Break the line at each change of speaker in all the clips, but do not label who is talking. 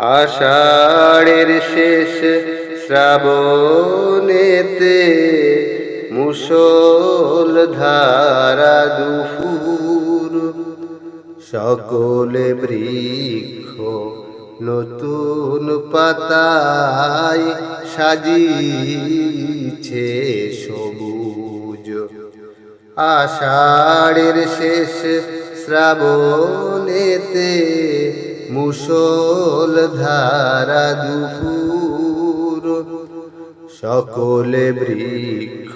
আষাঢ়ের শেষ শ্রাবণেতে মুসল ধারা দুপুর। সকলে বৃক্ষ নতুন পাতায় সাজিছে সবুজ। আষাঢ়ের শেষ শ্রাবণেতে মুসল ধারা দুপুর। সকলে বৃক্ষ,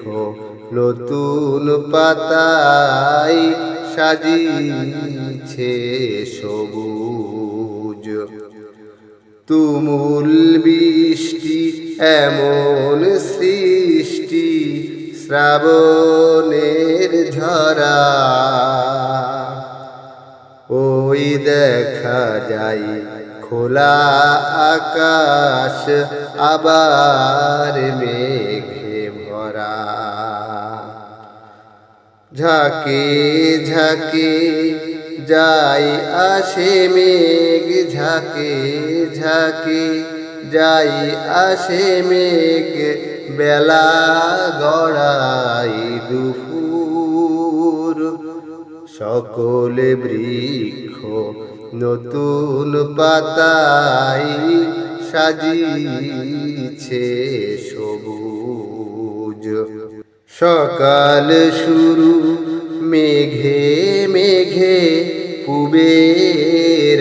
নতুন পাতায় সাজিছে সবুজ। তুমুল বৃষ্টি, এমন সৃষ্টি, শ্রাবণের ঝরা। ওই দেখা যায় খোলা আকাশ, আবার মেঘে ভরা। ঝাঁকে ঝাঁকে যাই আসে মেঘ, ঝাঁকে ঝাঁকে যাই আসে মেঘ, বেলা গড়াই দুপুর সকলে বৃক্ষ নতুন পাতাই সাজিছে সবুজ। সকাল শুরু মেঘে মেঘে পুবের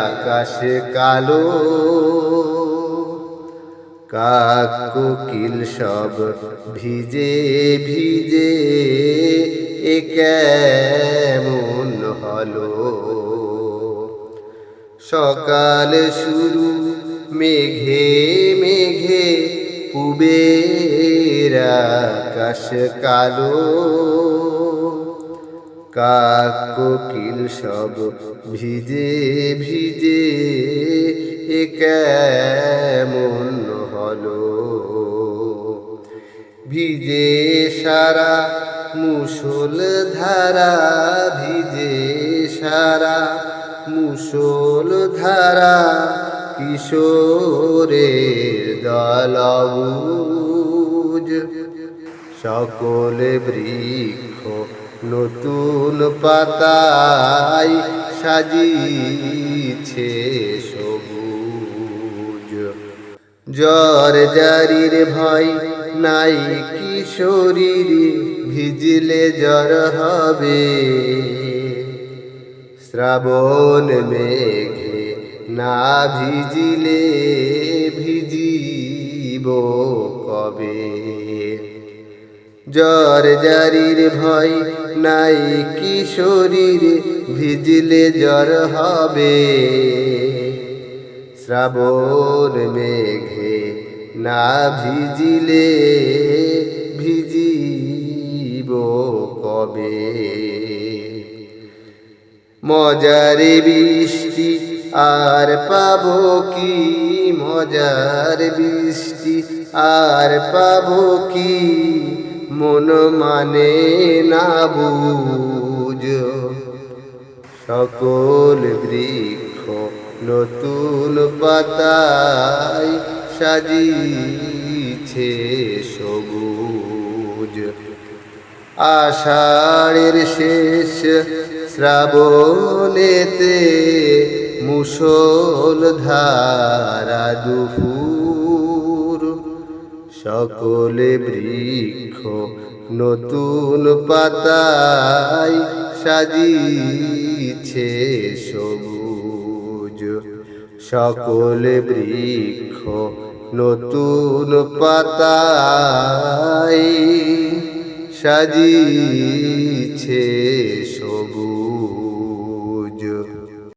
আকাশ কালো। কাক কোকিল সব ভিজে ভিজে, এ কেমন হলো? সকাল শুরু, মেঘে মেঘে পুবের আকাশ কালো। কাক কোকিল সব ভিজে ভিজে, এ কেমন ভিজে সারা, মুসল ধারা ভিজে সারা, মুসল ধারা কিশোরের দলবুজ সকলে বৃক্ষ নতুন পাতায় সাজিছে সবুজ। জ্বর জারির ভয় নাই কিশোরীর ভিজলে জ্বর হবে? শ্রাবণ মেঘে না ভিজিলে ভিজিব কবে? জ্বর জারির ভয় নাই কিশোরীর ভিজলে জ্বর হবে? শ্রাবণ মেঘে না ভিজিলে ভিজিব কবে? মজারে বৃষ্টি আর পাবো কি? মজার বৃষ্টি আর পাবো কি? মন মানে না বুঝ। সকল বৃক্ষ নতুন পাতায় সাজিছে সবুজ। আষাঢ়ের শেষ শ্রাবণেতে মুসল ধারা দুপুর। সকলে বৃক্ষ নতুন পাতায় সাজিছে সবুজ। সকলে বৃক্ষ নতুন পাতায় সাজিছে